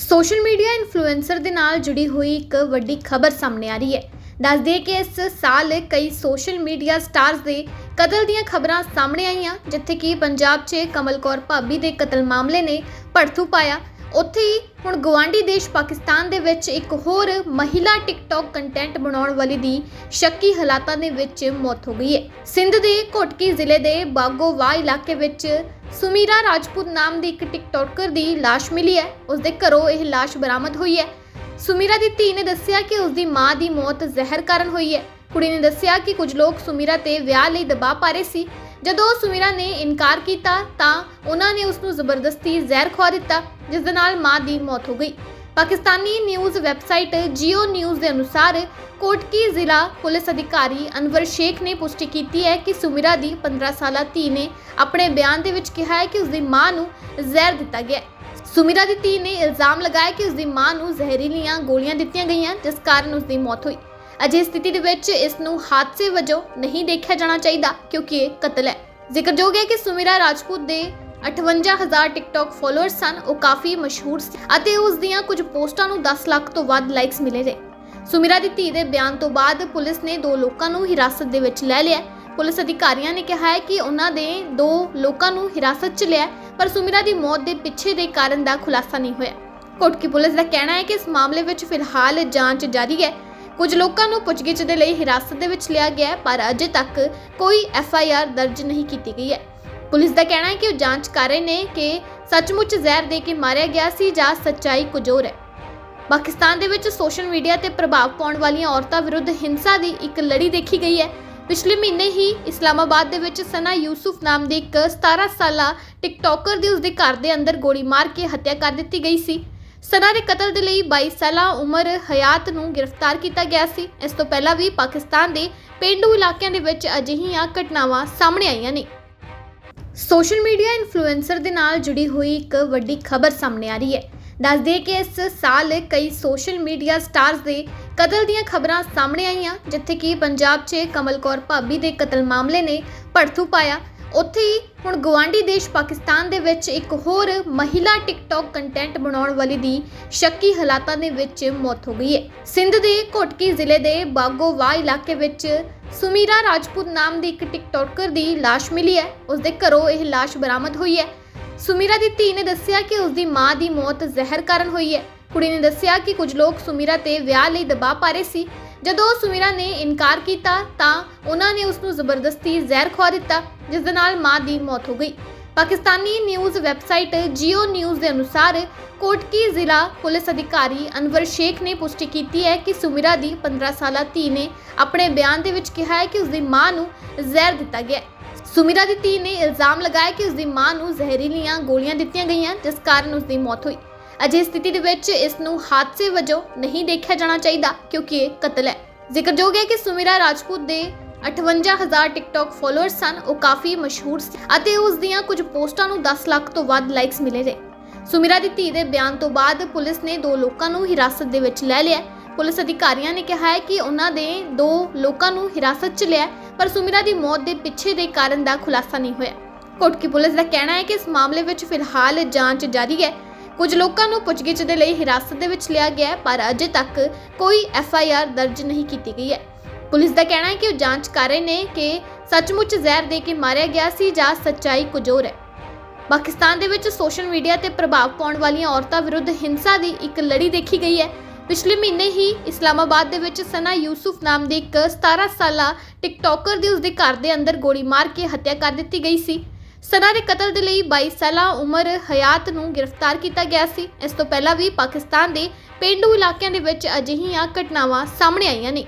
Social media influencer ਦੇ ਨਾਲ ਜੁੜੀ ਹੋਈ ਇੱਕ ਵੱਡੀ ਖਬਰ ਸਾਹਮਣੇ ਆ ਰਹੀ ਹੈ। ਦੱਸ ਦਈਏ ਕਿ ਇਸ ਸਾਲ ਕਈ ਸੋਸ਼ਲ ਮੀਡੀਆ ਸਟਾਰਸ ਦੇ ਕਤਲ ਦੀਆਂ ਖਬਰਾਂ ਸਾਹਮਣੇ ਆਈਆਂ, ਜਿੱਥੇ ਕਿ ਪੰਜਾਬ 'ਚ ਕਮਲ ਕੌਰ ਭਾਬੀ ਦੇ ਕਤਲ ਮਾਮਲੇ ਨੇ ਭੜਥੂ ਪਾਇਆ। ਉੱਥੇ ਹੀ ਹੁਣ ਗਵਾਂਢੀ ਦੇਸ਼ ਪਾਕਿਸਤਾਨ ਦੇ ਵਿੱਚ ਇੱਕ ਹੋਰ ਮਹਿਲਾ ਟਿਕਟੌਕ ਕੰਟੈਂਟ ਬਣਾਉਣ ਵਾਲੀ ਦੀ ਸ਼ੱਕੀ ਹਾਲਾਤਾਂ ਦੇ ਵਿੱਚ ਮੌਤ ਹੋ ਗਈ ਹੈ। ਸਿੰਧ ਦੇ ਕੋਟਕੀ ਜ਼ਿਲ੍ਹੇ ਦੇ ਬਾਗੋਵਾ ਇਲਾਕੇ ਵਿੱਚ ਸੁਮੀਰਾ ਰਾਜਪੂਤ ਨਾਮ ਦੀ ਇੱਕ ਟਿਕਟੋਕਰ ਦੀ ਲਾਸ਼ ਮਿਲੀ ਹੈ। ਉਸਦੇ ਘਰੋਂ ਇਹ ਲਾਸ਼ ਬਰਾਮਦ ਹੋਈ ਹੈ। ਸੁਮੀਰਾ ਦੀ ਧੀ ਨੇ ਦੱਸਿਆ ਕਿ ਉਸਦੀ ਮਾਂ ਦੀ ਮੌਤ ਜ਼ਹਿਰ ਕਾਰਨ ਹੋਈ ਹੈ। ਕੁੜੀ ਨੇ ਦੱਸਿਆ ਕਿ ਕੁਝ ਲੋਕ ਸੁਮੀਰਾ ਤੇ ਵਿਆਹ ਲਈ ਦਬਾਅ ਪਾ ਰਹੇ ਸੀ। ਜਦੋਂ ਸੁਮੀਰਾ ਨੇ ਇਨਕਾਰ ਕੀਤਾ ਤਾਂ ਉਹਨਾਂ ਨੇ ਉਸ ਨੂੰ ਜ਼ਬਰਦਸਤੀ ਜ਼ਹਿਰ ਖਵਾ ਦਿੱਤਾ, ਜਿਸ ਦੇ ਨਾਲ ਮਾਂ ਦੀ ਮੌਤ ਹੋ ਗਈ। Pakistani news website JIO news ਦੇ ਅਨੁਸਾਰ ਕੋਟਕੀ ਜ਼ਿਲ੍ਹਾ ਪੁਲਿਸ ਅਧਿਕਾਰੀ ਅਨਵਰ ਸ਼ੇਖ ਨੇ ਪੁਸ਼ਟੀ ਕੀਤੀ ਹੈ ਕਿ ਸੁਮੀਰਾ ਦੀ 15 ਸਾਲਾ ਧੀ ਨੇ ਆਪਣੇ ਬਿਆਨ ਦੇ ਵਿੱਚ ਕਿਹਾ ਹੈ ਕਿ ਉਸ ਦੀ ਮਾਂ ਨੂੰ ਜ਼ਹਿਰ ਦਿੱਤਾ ਗਿਆ ਹੈ। ਸੁਮੀਰਾ ਦੀ ਧੀ ਨੇ ਇਲਜ਼ਾਮ ਲਗਾਇਆ ਕਿ ਉਸ ਦੀ ਮਾਂ ਨੂੰ ਜ਼ਹਿਰੀਲੀਆਂ ਗੋਲੀਆਂ ਦਿੱਤੀਆਂ ਗਈਆਂ, ਜਿਸ ਕਾਰਨ ਉਸ ਦੀ ਮੌਤ ਹੋਈ ਅਜੇ ਸਥਿਤੀ ਦੇ ਵਿੱਚ ਇਸ ਨੂੰ ਹਾਦਸੇ ਵਜੋਂ ਨਹੀਂ ਦੇਖਿਆ ਜਾਣਾ ਚਾਹੀਦਾ, ਕਿਉਂਕਿ ਇਹ ਕਤਲ ਹੈ ਜ਼ਿਕਰਯੋਗ ਹੈ ਕਿ ਸੁਮਿਰਾ ਰਾਜਪੂਤ ਦੇ 58000 ਟਿਕਟੌਕ ਫੋਲੋਅਰਸ ਸਨ, ਉਹ ਕਾਫੀ ਮਸ਼ਹੂਰ ਸੀ ਅਤੇ ਉਸ ਦੀਆਂ ਕੁਝ ਪੋਸਟਾਂ ਨੂੰ 10 ਲੱਖ ਤੋਂ ਵੱਧ ਲਾਈਕਸ ਮਿਲੇ ਨੇ। ਸੁਮਿਰਾ ਦੀ ਧੀ ਦੇ ਬਿਆਨ ਤੋਂ ਬਾਅਦ ਪੁਲਿਸ ਨੇ ਦੋ ਲੋਕਾਂ ਨੂੰ ਹਿਰਾਸਤ ਦੇ ਵਿੱਚ ਲੈ ਲਿਆ। ਪੁਲਿਸ ਅਧਿਕਾਰੀਆਂ ਨੇ ਕਿਹਾ ਹੈ ਕਿ ਉਹਨਾਂ ਦੇ ਦੋ ਲੋਕਾਂ ਨੂੰ ਹਿਰਾਸਤ 'ਚ ਲਿਆ, ਪਰ ਸੁਮਿਰਾ ਦੀ ਮੌਤ ਦੇ ਪਿੱਛੇ ਦੇ ਕਾਰਨ ਦਾ ਖੁਲਾਸਾ ਨਹੀਂ ਹੋਇਆ। ਕੋਟਕੀ ਪੁਲਿਸ ਦਾ ਕਹਿਣਾ ਹੈ ਕਿ ਇਸ ਮਾਮਲੇ ਵਿੱਚ ਫਿਲਹਾਲ ਜਾਂਚ ਜਾਰੀ ਹੈ। ਕੁਝ ਲੋਕਾਂ ਨੂੰ ਪੁੱਛਗਿੱਛ ਦੇ ਲਈ ਹਿਰਾਸਤ ਦੇ ਵਿੱਚ ਲਿਆ ਗਿਆ ਪਰ ਅਜੇ ਤੱਕ ਕੋਈ ਐਫ ਆਈ ਆਰ ਦਰਜ ਨਹੀਂ ਕੀਤੀ ਗਈ ਹੈ। ਪੁਲਿਸ ਦਾ ਕਹਿਣਾ ਹੈ ਕਿ ਉਹ ਜਾਂਚ ਕਰ ਰਹੇ ਨੇ ਕਿ ਸੱਚਮੁੱਚ ਜ਼ਹਿਰ ਦੇ ਕੇ ਮਾਰਿਆ ਗਿਆ ਸੀ ਜਾਂ ਸੱਚਾਈ ਕੁਝ ਹੋਰ ਹੈ। ਪਾਕਿਸਤਾਨ ਦੇ ਵਿੱਚ ਸੋਸ਼ਲ ਮੀਡੀਆ ਤੇ ਪ੍ਰਭਾਵ ਪਾਉਣ ਵਾਲੀਆਂ ਔਰਤਾਂ ਵਿਰੁੱਧ ਹਿੰਸਾ ਦੀ ਇੱਕ ਲੜੀ ਦੇਖੀ ਗਈ ਹੈ। ਪਿਛਲੇ ਮਹੀਨੇ ਹੀ ਇਸਲਾਮਾਬਾਦ ਦੇ ਵਿੱਚ ਸਨਾ ਯੂਸੁਫ ਨਾਮ ਦੀ ਇੱਕ 17 ਸਾਲਾ ਟਿਕਟੋਕਰ ਦੀ ਉਸਦੇ ਘਰ ਦੇ ਅੰਦਰ ਗੋਲੀ ਮਾਰ ਕੇ ਹੱਤਿਆ ਕਰ ਦਿੱਤੀ ਗਈ ਸੀ। ਸਨਾ ਦੇ ਕਤਲ ਦੇ ਲਈ 22 ਸਾਲਾ ਉਮਰ ਹਯਾਤ ਨੂੰ ਗ੍ਰਿਫਤਾਰ ਕੀਤਾ ਗਿਆ ਸੀ। ਇਸ ਤੋਂ ਪਹਿਲਾਂ ਵੀ ਪਾਕਿਸਤਾਨ ਦੇ ਪੇਂਡੂ ਇਲਾਕਿਆਂ ਦੇ ਵਿੱਚ ਅਜਿਹੀਆਂ ਘਟਨਾਵਾਂ ਸਾਹਮਣੇ ਆਈਆਂ ਨੇ। ਸੋਸ਼ਲ ਮੀਡੀਆ ਇਨਫਲੂਐਂਸਰ ਦੇ ਨਾਲ ਜੁੜੀ ਹੋਈ ਇੱਕ ਵੱਡੀ ਖਬਰ ਸਾਹਮਣੇ ਆ ਰਹੀ ਹੈ। ਦੱਸ ਦਈਏ ਕਿ ਇਸ ਸਾਲ ਕਈ ਸੋਸ਼ਲ ਮੀਡੀਆ ਸਟਾਰਸ ਦੇ ਕਤਲ ਦੀਆਂ ਖਬਰਾਂ ਸਾਹਮਣੇ ਆਈਆਂ, ਜਿੱਥੇ ਕਿ ਪੰਜਾਬ 'ਚ ਕਮਲ ਕੌਰ ਭਾਬੀ ਦੇ ਕਤਲ ਮਾਮਲੇ ਨੇ ਭੜਥੂ ਪਾਇਆ। ਉੱਥੇ ਹੀ ਹੁਣ ਗਵਾਂਢੀ ਦੇਸ਼ ਪਾਕਿਸਤਾਨ ਦੇ ਵਿੱਚ ਇੱਕ ਹੋਰ ਮਹਿਲਾ ਟਿਕਟੌਕ ਕੰਟੈਂਟ ਬਣਾਉਣ ਵਾਲੀ ਦੀ ਸ਼ੱਕੀ ਹਾਲਾਤਾਂ ਦੇ ਵਿੱਚ ਮੌਤ ਹੋ ਗਈ ਹੈ। ਸਿੰਧ ਦੇ ਕੋਟਕੀ ਜ਼ਿਲ੍ਹੇ ਦੇ ਬਾਗੋਵਾ ਇਲਾਕੇ ਵਿੱਚ ਸੁਮੀਰਾ ਰਾਜਪੂਤ ਨਾਮ ਦੀ ਇੱਕ ਟਿਕਟੋਕਰ ਦੀ ਲਾਸ਼ ਮਿਲੀ ਹੈ। ਉਸਦੇ ਘਰੋਂ ਇਹ ਲਾਸ਼ ਬਰਾਮਦ ਹੋਈ ਹੈ। ਸੁਮੀਰਾ ਦੀ ਧੀ ਨੇ ਦੱਸਿਆ ਕਿ ਉਸਦੀ ਮਾਂ ਦੀ ਮੌਤ ਜ਼ਹਿਰ ਕਾਰਨ ਹੋਈ ਹੈ। ਕੁੜੀ ਨੇ ਦੱਸਿਆ ਕਿ ਕੁਝ ਲੋਕ ਸੁਮੀਰਾ ਤੇ ਵਿਆਹ ਲਈ ਦਬਾਅ ਪਾ ਰਹੇ ਸੀ। ਜਦੋਂ ਸੁਮੀਰਾ ਨੇ ਇਨਕਾਰ ਕੀਤਾ ਤਾਂ ਉਹਨਾਂ ਨੇ ਉਸ ਨੂੰ ਜ਼ਬਰਦਸਤੀ ਜ਼ਹਿਰ ਖਵਾ ਦਿੱਤਾ, ਜਿਸ ਦੇ ਨਾਲ ਮਾਂ ਦੀ ਮੌਤ ਹੋ ਗਈ। Pakistani news website JIO news ਦੇ ਅਨੁਸਾਰ ਕੋਟਕੀ ਜ਼ਿਲ੍ਹਾ ਪੁਲਿਸ ਅਧਿਕਾਰੀ ਅਨਵਰ ਸ਼ੇਖ ਨੇ ਪੁਸ਼ਟੀ ਕੀਤੀ ਹੈ ਕਿ ਸੁਮਿਰਾ ਦੀ 15 ਸਾਲਾ ਧੀ ਨੇ ਆਪਣੇ ਬਿਆਨ ਦੇ ਵਿੱਚ ਕਿਹਾ ਹੈ ਕਿ ਉਸ ਦੀ ਮਾਂ ਨੂੰ ਜ਼ਹਿਰ ਦਿੱਤਾ ਗਿਆ ਹੈ। ਸੁਮੀਰਾ ਦੀ ਧੀ ਨੇ ਇਲਜ਼ਾਮ ਲਗਾਇਆ ਕਿ ਉਸ ਦੀ ਮਾਂ ਨੂੰ ਜ਼ਹਿਰੀਲੀਆਂ ਗੋਲੀਆਂ ਦਿੱਤੀਆਂ ਗਈਆਂ, ਜਿਸ ਕਾਰਨ ਉਸ ਦੀ ਮੌਤ ਹੋਈ ਅਜੇ ਸਥਿਤੀ ਦੇ ਵਿੱਚ ਇਸ ਨੂੰ ਹਾਦਸੇ ਵਜੋਂ ਨਹੀਂ ਦੇਖਿਆ ਜਾਣਾ ਚਾਹੀਦਾ, ਕਿਉਂਕਿ ਇਹ ਕਤਲ ਹੈ ਜ਼ਿਕਰਯੋਗ ਹੈ ਕਿ ਸੁਮਿਰਾ ਰਾਜਪੂਤ ਦੇ 58000 ਟਿਕਟੌਕ ਫਾਲੋਅਰਸ ਸਨ, ਉਹ ਕਾਫੀ ਮਸ਼ਹੂਰ ਸੀ ਅਤੇ ਉਸ ਦੀਆਂ ਕੁਝ ਪੋਸਟਾਂ ਨੂੰ 10 ਲੱਖ ਤੋਂ ਵੱਧ ਲਾਈਕਸ ਮਿਲੇ ਨੇ। ਸੁਮਿਰਾ ਦੀ ਧੀ ਦੇ ਬਿਆਨ ਤੋਂ ਬਾਅਦ ਪੁਲਿਸ ਨੇ ਦੋ ਲੋਕਾਂ ਨੂੰ ਹਿਰਾਸਤ ਦੇ ਵਿੱਚ ਲੈ ਲਿਆ। ਪੁਲਿਸ ਅਧਿਕਾਰੀਆਂ ਨੇ ਕਿਹਾ ਹੈ ਕਿ ਉਹਨਾਂ ਦੇ ਦੋ ਲੋਕਾਂ ਨੂੰ ਹਿਰਾਸਤ 'ਚ ਲਿਆ, ਪਰ ਸੁਮਿਰਾ ਦੀ ਮੌਤ ਦੇ ਪਿੱਛੇ ਦੇ ਕਾਰਨ ਦਾ ਖੁਲਾਸਾ ਨਹੀਂ ਹੋਇਆ। ਕੋਟਕੀ ਪੁਲਿਸ ਦਾ ਕਹਿਣਾ ਹੈ ਕਿ ਇਸ ਮਾਮਲੇ ਵਿੱਚ ਫਿਲਹਾਲ ਜਾਂਚ ਜਾਰੀ ਹੈ। ਕੁਝ ਲੋਕਾਂ ਨੂੰ ਪੁੱਛਗਿੱਛ ਦੇ ਲਈ ਹਿਰਾਸਤ ਦੇ ਵਿੱਚ ਲਿਆ ਗਿਆ ਪਰ ਅਜੇ ਤੱਕ ਕੋਈ ਐਫ ਆਈ ਆਰ ਦਰਜ ਨਹੀਂ ਕੀਤੀ ਗਈ ਹੈ। ਪੁਲਿਸ ਦਾ ਕਹਿਣਾ ਹੈ ਕਿ ਉਹ ਜਾਂਚ ਕਰ ਰਹੇ ਨੇ ਕਿ ਸੱਚਮੁੱਚ ਜ਼ਹਿਰ ਦੇ ਕੇ ਮਾਰਿਆ ਗਿਆ ਸੀ ਜਾਂ ਸੱਚਾਈ ਕੁਝ ਹੋਰ ਹੈ। ਪਾਕਿਸਤਾਨ ਦੇ ਵਿੱਚ ਸੋਸ਼ਲ ਮੀਡੀਆ ਤੇ ਪ੍ਰਭਾਵ ਪਾਉਣ ਵਾਲੀਆਂ ਔਰਤਾਂ ਵਿਰੁੱਧ ਹਿੰਸਾ ਦੀ ਇੱਕ ਲੜੀ ਦੇਖੀ ਗਈ ਹੈ। ਪਿਛਲੇ ਮਹੀਨੇ ਹੀ ਇਸਲਾਮਾਬਾਦ ਦੇ ਵਿੱਚ ਸਨਾ ਯੂਸੁਫ ਨਾਮ ਦੀ ਇੱਕ 17 ਸਾਲਾ ਟਿਕਟੋਕਰ ਦੀ ਉਸਦੇ ਘਰ ਦੇ ਅੰਦਰ ਗੋਲੀ ਮਾਰ ਕੇ ਹੱਤਿਆ ਕਰ ਦਿੱਤੀ ਗਈ ਸੀ। ਸਨਾ ਦੇ ਕਤਲ ਦੇ ਲਈ 22 ਸਾਲਾ ਉਮਰ ਹਯਾਤ ਨੂੰ ਗ੍ਰਿਫਤਾਰ ਕੀਤਾ ਗਿਆ ਸੀ। ਇਸ ਤੋਂ ਪਹਿਲਾਂ ਵੀ ਪਾਕਿਸਤਾਨ ਦੇ ਪੇਂਡੂ ਇਲਾਕਿਆਂ ਦੇ ਵਿੱਚ ਅਜਿਹੀਆਂ ਘਟਨਾਵਾਂ ਸਾਹਮਣੇ ਆਈਆਂ ਨੇ।